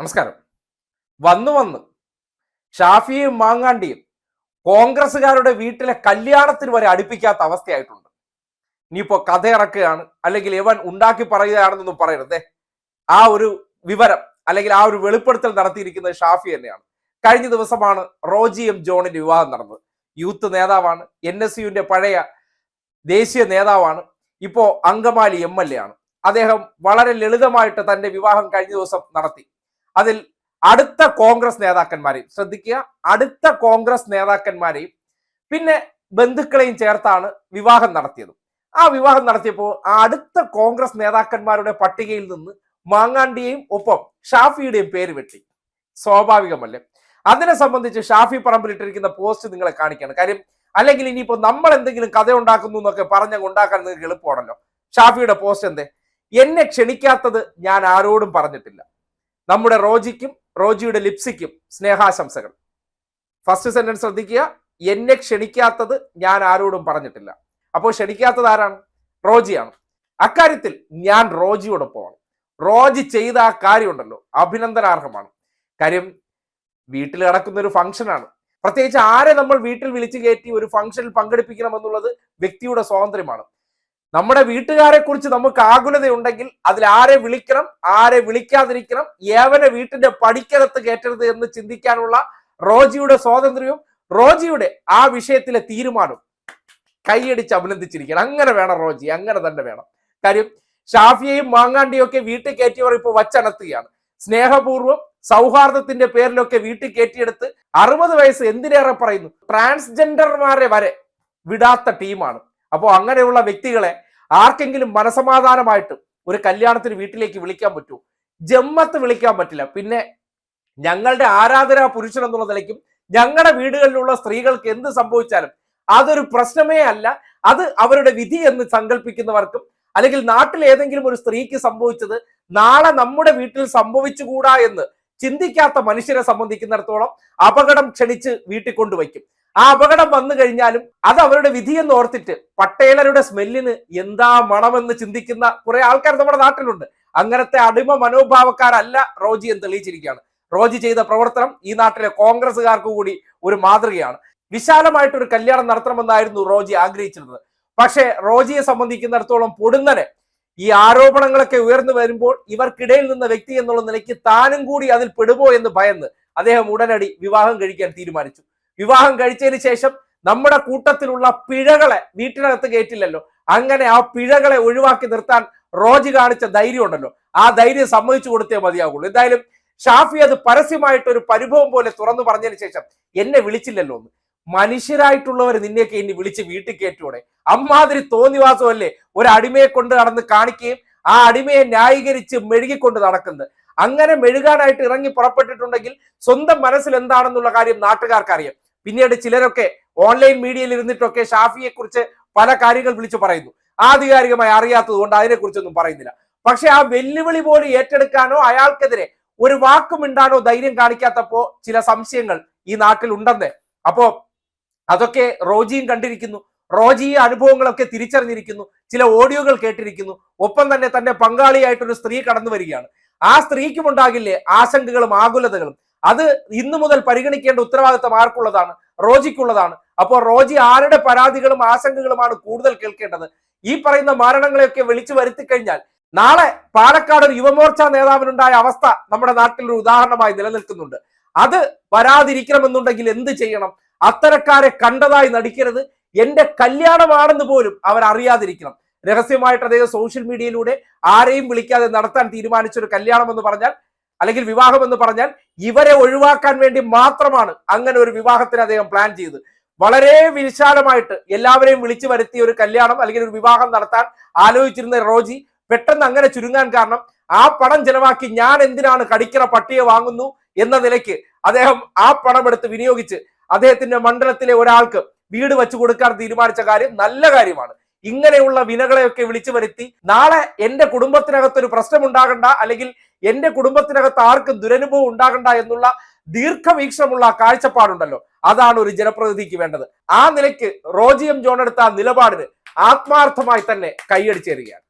നമസ്കാരം. വന്നു വന്ന്. ഷാഫിയും മാങ്ങാണ്ടിയും കോൺഗ്രസ്സുകാരുടെ വീട്ടിലെ കല്യാണത്തിന് വരെ അടുപ്പിക്കാത്ത അവസ്ഥയായിട്ടുണ്ട്. ഇനിയിപ്പോ കഥ ഇറക്കുകയാണ്. അല്ലെങ്കിൽ ഇവൻ ഉണ്ടാക്കി പറയുകയാണെന്നൊന്നും പറയരുതേ. ആ ഒരു വിവരം അല്ലെങ്കിൽ ആ ഒരു വെളിപ്പെടുത്തൽ നടത്തിയിരിക്കുന്നത് ഷാഫി തന്നെയാണ്. കഴിഞ്ഞ ദിവസമാണ് റോജി എം ജോണിന്റെ വിവാഹം നടന്നത്. യൂത്ത് നേതാവാണ്. എൻ എസ് യുവിന്റെ പഴയ ദേശീയ നേതാവാണ്. ഇപ്പോ അങ്കമാലി എം എൽ എ ആണ്. അദ്ദേഹം വളരെ ലളിതമായിട്ട് തന്റെ വിവാഹം കഴിഞ്ഞ ദിവസം നടത്തി. അതിൽ അടുത്ത കോൺഗ്രസ് നേതാക്കന്മാരെയും ശ്രദ്ധിക്കുക. അടുത്ത കോൺഗ്രസ് നേതാക്കന്മാരെയും പിന്നെ ബന്ധുക്കളെയും ചേർത്താണ് വിവാഹം നടത്തിയത്. ആ വിവാഹം നടത്തിയപ്പോൾ ആ അടുത്ത കോൺഗ്രസ് നേതാക്കന്മാരുടെ പട്ടികയിൽ നിന്ന് മാങ്ങാണ്ടിയെയും ഒപ്പം ഷാഫിയുടെയും പേര് വെട്ടി. സ്വാഭാവികമല്ലേ? അതിനെ സംബന്ധിച്ച് ഷാഫി പറമ്പിലിട്ടിരിക്കുന്ന പോസ്റ്റ് നിങ്ങളെ കാണിക്കാണ്. കാര്യം അല്ലെങ്കിൽ ഇനിയിപ്പോ നമ്മൾ എന്തെങ്കിലും കഥ ഉണ്ടാക്കുന്നു എന്നൊക്കെ പറഞ്ഞങ്ങ് ഉണ്ടാക്കാൻ നിങ്ങൾക്ക് എളുപ്പമാണല്ലോ. ഷാഫിയുടെ പോസ്റ്റ് എന്തേ? എന്നെ ക്ഷണിക്കാത്തത് ഞാൻ ആരോടും പറഞ്ഞിട്ടില്ല. നമ്മുടെ റോജിക്കും റോജിയുടെ ലിപ്സിക്കും സ്നേഹാശംസകൾ. ഫസ്റ്റ് സെന്റൻസ് ശ്രദ്ധിക്കുക. എന്നെ ക്ഷണിക്കാത്തത് ഞാൻ ആരോടും പറഞ്ഞിട്ടില്ല. അപ്പോൾ ക്ഷണിക്കാത്തത് ആരാണ്? റോജിയാണ്. അക്കാര്യത്തിൽ ഞാൻ റോജിയോടൊപ്പമാണ്. റോജി ചെയ്ത ആ കാര്യമുണ്ടല്ലോ. അഭിനന്ദനാർഹമാണ്. കാര്യം വീട്ടിൽ നടക്കുന്ന ഒരു ഫംഗ്ഷനാണ്. പ്രത്യേകിച്ച് ആരെ നമ്മൾ വീട്ടിൽ വിളിച്ചു കയറ്റി ഒരു ഫംഗ്ഷനിൽ പങ്കെടുപ്പിക്കണം എന്നുള്ളത് വ്യക്തിയുടെ സ്വാതന്ത്ര്യമാണ്. നമ്മുടെ വീട്ടുകാരെ കുറിച്ച് നമുക്ക് ആകുലതയുണ്ടെങ്കിൽ അതിൽ ആരെ വിളിക്കണം ആരെ വിളിക്കാതിരിക്കണം ഏവനെ വീട്ടിന്റെ പടിക്കകത്ത് കയറ്റരുത് എന്ന് ചിന്തിക്കാനുള്ള റോജിയുടെ സ്വാതന്ത്ര്യവും റോജിയുടെ ആ വിഷയത്തിലെ തീരുമാനവും കൈയടിച്ച് അഭിനന്ദിച്ചിരിക്കണം അങ്ങനെ വേണം റോജി അങ്ങനെ തന്നെ വേണം. കാര്യം ഷാഫിയെയും മാങ്ങാണ്ടിയും ഒക്കെ വീട്ടിൽ കയറ്റിയവർ ഇപ്പോൾ വച്ചനത്തുകയാണ്. സ്നേഹപൂർവം സൗഹാർദ്ദത്തിന്റെ പേരിലൊക്കെ വീട്ടിൽ കയറ്റിയെടുത്ത് അറുപത് വയസ്സ് എന്തിനേറെ പറയുന്നു? ട്രാൻസ്ജെൻഡർമാരെ വരെ വിടാത്ത ടീമാണ്. അപ്പോൾ അങ്ങനെയുള്ള വ്യക്തികളെ ആർക്കെങ്കിലും മനസമാധാനമായിട്ട് ഒരു കല്യാണത്തിന് വീട്ടിലേക്ക് വിളിക്കാൻ പറ്റൂ ജമ്മത്ത് വിളിക്കാൻ പറ്റില്ല. പിന്നെ ഞങ്ങളുടെ ആരാധനാ പുരുഷൻ എന്നുള്ള നിലയ്ക്കും ഞങ്ങളുടെ വീടുകളിലുള്ള സ്ത്രീകൾക്ക് എന്ത് സംഭവിച്ചാലും അതൊരു പ്രശ്നമേ അല്ല. അത് അവരുടെ വിധി എന്ന് സങ്കല്പിക്കുന്നവർക്കും അല്ലെങ്കിൽ നാട്ടിൽ ഏതെങ്കിലും ഒരു സ്ത്രീക്ക് സംഭവിച്ചത് നാളെ നമ്മുടെ വീട്ടിൽ സംഭവിച്ചുകൂടാ എന്ന് ചിന്തിക്കാത്ത മനുഷ്യരെ സംബന്ധിക്കുന്നിടത്തോളം അപകടം ക്ഷണിച്ച് വീട്ടിൽ കൊണ്ടുവയ്ക്കും. ആ അപകടം വന്നു കഴിഞ്ഞാലും അത് അവരുടെ വിധിയെന്ന് ഓർത്തിട്ട് പട്ടേലരുടെ സ്മെല്ലിന് എന്താ മണമെന്ന് ചിന്തിക്കുന്ന കുറെ ആൾക്കാർ നമ്മുടെ നാട്ടിലുണ്ട്. അങ്ങനത്തെ അടിമ മനോഭാവക്കാരല്ല റോജി എന്ന് തെളിയിച്ചിരിക്കുകയാണ്. റോജി ചെയ്ത പ്രവർത്തനം ഈ നാട്ടിലെ കോൺഗ്രസ്സുകാർക്ക് കൂടി ഒരു മാതൃകയാണ്. വിശാലമായിട്ടൊരു കല്യാണം നടത്തണമെന്നായിരുന്നു റോജി ആഗ്രഹിച്ചിരുന്നത്. പക്ഷേ റോജിയെ സംബന്ധിക്കുന്നിടത്തോളം പൊടുന്നനെ ഈ ആരോപണങ്ങളൊക്കെ ഉയർന്നു വരുമ്പോൾ ഇവർക്കിടയിൽ നിന്ന വ്യക്തി എന്നുള്ള നിലയ്ക്ക് താനും കൂടി അതിൽ പെടുമോ എന്ന് ഭയന്ന് അദ്ദേഹം ഉടനടി വിവാഹം കഴിക്കാൻ തീരുമാനിച്ചു. വിവാഹം കഴിച്ചതിന് ശേഷം നമ്മുടെ കൂട്ടത്തിലുള്ള പിഴകളെ വീട്ടിനകത്ത് കയറ്റില്ലല്ലോ. അങ്ങനെ ആ പിഴകളെ ഒഴിവാക്കി നിർത്താൻ റോജി കാണിച്ച ധൈര്യം ഉണ്ടല്ലോ. ആ ധൈര്യം സമ്മതിച്ചു കൊടുത്തേ മതിയാകുള്ളൂ എന്തായാലും ഷാഫി അത് പരസ്യമായിട്ട് ഒരു പരിഭവം പോലെ തുറന്നു പറഞ്ഞതിന് ശേഷം എന്നെ വിളിച്ചില്ലല്ലോ ഒന്ന്. മനുഷ്യരായിട്ടുള്ളവർ നിന്നെയൊക്കെ ഇനി വിളിച്ച് വീട്ടിൽ കയറ്റൂടെ? അമ്മാതിരി തോന്നിവാസമല്ലേ ഒരു അടിമയെ കൊണ്ട് നടന്ന് കാണിക്കുകയും ആ അടിമയെ ന്യായീകരിച്ച് മെഴുകിക്കൊണ്ട് നടക്കുന്നത്. അങ്ങനെ മെഴുകാനായിട്ട് ഇറങ്ങി പുറപ്പെട്ടിട്ടുണ്ടെങ്കിൽ സ്വന്തം മനസ്സിൽ എന്താണെന്നുള്ള കാര്യം നാട്ടുകാർക്ക് അറിയാം പിന്നീട് ചിലരൊക്കെ ഓൺലൈൻ മീഡിയയിൽ ഇരുന്നിട്ടൊക്കെ ഷാഫിയെ കുറിച്ച് പല കാര്യങ്ങൾ വിളിച്ചു പറയുന്നു. ആധികാരികമായി അറിയാത്തത് കൊണ്ട് അതിനെക്കുറിച്ചൊന്നും പറയുന്നില്ല. പക്ഷെ ആ വെല്ലുവിളി പോലും ഏറ്റെടുക്കാനോ അയാൾക്കെതിരെ ഒരു വാക്കുമിണ്ടാനോ ധൈര്യം കാണിക്കാത്തപ്പോ ചില സംശയങ്ങൾ ഈ നാട്ടിൽ ഉണ്ടെന്ന്. അപ്പോ അതൊക്കെ റോജിയും കണ്ടിരിക്കുന്നു. റോജി ഈ അനുഭവങ്ങളൊക്കെ തിരിച്ചറിഞ്ഞിരിക്കുന്നു. ചില ഓഡിയോകൾ കേട്ടിരിക്കുന്നു. ഒപ്പം തന്നെ തന്റെ പങ്കാളിയായിട്ടൊരു സ്ത്രീ കടന്നു വരികയാണ് ആ സ്ത്രീക്കും ഉണ്ടാകില്ലേ ആശങ്കകളും ആകുലതകളും? അത് ഇന്നു മുതൽ പരിഗണിക്കേണ്ട ഉത്തരവാദിത്തം ആർക്കുള്ളതാണ്? റോജിക്കുള്ളതാണ്. അപ്പോൾ റോജി ആരുടെ പരാതികളും ആശങ്കകളുമാണ് കൂടുതൽ കേൾക്കേണ്ടത്? ഈ പറയുന്ന മരണങ്ങളെയൊക്കെ വിളിച്ചു വരുത്തി കഴിഞ്ഞാൽ നാളെ പാലക്കാട് ഒരു യുവമോർച്ച നേതാവിനുണ്ടായ അവസ്ഥ നമ്മുടെ നാട്ടിൽ ഒരു ഉദാഹരണമായി നിലനിൽക്കുന്നുണ്ട്. അത് വരാതിരിക്കണമെന്നുണ്ടെങ്കിൽ എന്ത് ചെയ്യണം? അത്തരക്കാരെ കണ്ടതായി നടിക്കരുത്. എന്റെ കല്യാണമാണെന്ന് പോലും അവർ അറിയാതിരിക്കണം രഹസ്യമായിട്ട് അദ്ദേഹം സോഷ്യൽ മീഡിയയിലൂടെ ആരെയും വിളിക്കാതെ നടത്താൻ തീരുമാനിച്ച ഒരു കല്യാണം എന്ന് പറഞ്ഞാൽ അല്ലെങ്കിൽ വിവാഹം എന്ന് പറഞ്ഞാൽ ഇവരെ ഒഴിവാക്കാൻ വേണ്ടി മാത്രമാണ് അങ്ങനെ ഒരു വിവാഹത്തിന് അദ്ദേഹം പ്ലാൻ ചെയ്തത് വളരെ വിശാലമായിട്ട് എല്ലാവരെയും വിളിച്ചു വരുത്തിയ ഒരു കല്യാണം അല്ലെങ്കിൽ ഒരു വിവാഹം നടത്താൻ ആലോചിച്ചിരുന്ന റോജി പെട്ടെന്ന് അങ്ങനെ ചുരുങ്ങാൻ കാരണം ആ പണം ചെലവാക്കി ഞാൻ എന്തിനാണ് കടിക്കണ പട്ടിയെ വാങ്ങുന്നു എന്ന നിലയ്ക്ക് അദ്ദേഹം ആ പണം എടുത്ത് വിനിയോഗിച്ച് അദ്ദേഹത്തിന്റെ മണ്ഡലത്തിലെ ഒരാൾക്ക് വീട് വെച്ചു കൊടുക്കാൻ തീരുമാനിച്ച കാര്യം നല്ല കാര്യമാണ്. ഇങ്ങനെയുള്ള വിനകളെയൊക്കെ വിളിച്ചു വരുത്തി നാളെ എന്റെ കുടുംബത്തിനകത്തൊരു പ്രശ്നമുണ്ടാകണ്ട അല്ലെങ്കിൽ എന്റെ കുടുംബത്തിനകത്ത് ആർക്കും ദുരനുഭവം ഉണ്ടാകണ്ട എന്നുള്ള ദീർഘവീക്ഷണമുള്ള കാഴ്ചപ്പാടുണ്ടല്ലോ. അതാണ് ഒരു ജനപ്രതിനിധിക്ക് വേണ്ടത്. ആ നിലയ്ക്ക് റോജിയം ജോൺ എടുത്ത നിലപാടിന് ആത്മാർത്ഥമായി തന്നെ കൈയടിച്ചേരുകയാണ്.